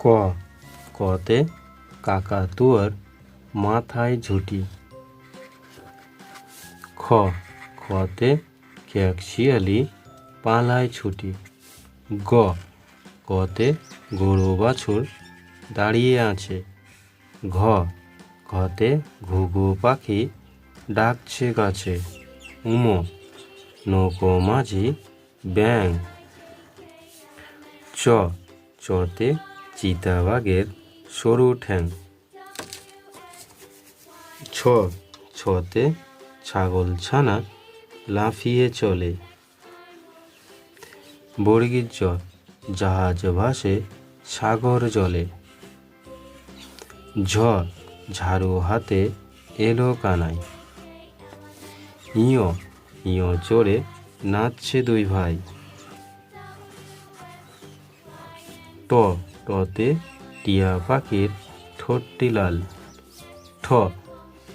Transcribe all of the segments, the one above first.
ক, কতে কাকাতুয়ার মাথায় ঝুটি। খ খতে ক্যাকশিয়ালি পালায় ছুটি। গ গতে গরু বাছুর দাঁড়িয়ে আছে। ঘ ঘতে ঘুঘু পাখি ডাকছে গাছে। উম নৌকো মাঝি ব্যাং চ, চতে চিতাবাঘের সরু ঠ্যাং। ছ ছতে ছাগল ছানা লাফিয়ে চলে। বর্গীর জ জাহাজ ভাসে সাগর জলে। ঝ ঝাড়ু হাতে এলো কানাই ইয় ইয় চড়ে নাচছে দুই ভাই। ট। টতে টিয়া পাখির ঠোঁটটি লাল। ঠ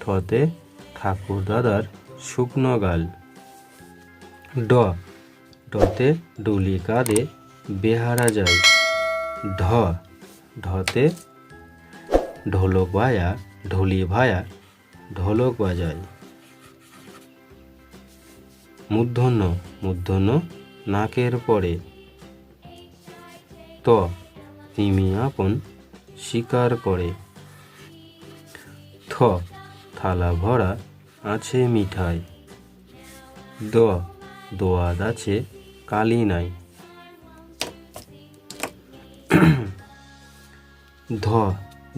ঠতে ঠাকুর দাদার শুকনো গাল। ড ডতে ডুলি কাঁধে বেহারা যায় ঢ ঢতে ঢোলক বায়া, ঢুলি ভায়া, ঢোলক বাজায়। মূর্ধন্য মূর্ধন্য নাকের পরে। ত তিমি আপন শিকার করে। থ, থালা ভরা আছে মিঠাই। দ, দোয়াদ আছে কালি নাই। ধ,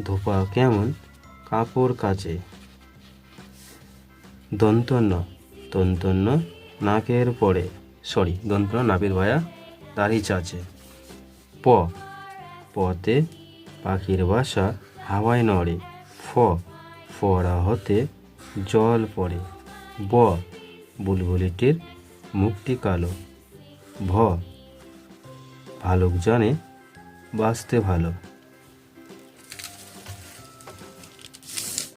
ধোপা কেমন কাপড় কাচে। দন্তন্য দন্তন্য নাকের পরে। সরি, দন্তন্য নাপের ভায়া দাড়ি চাচে। প পতে পাখির বাসা হাওয়ায় নড়ে। ফ ফড়া হতে জল পড়ে। ব, বুলবুলিটির মুক্তি কালো। ভ, ভালুক জানে বাঁচতে ভালো।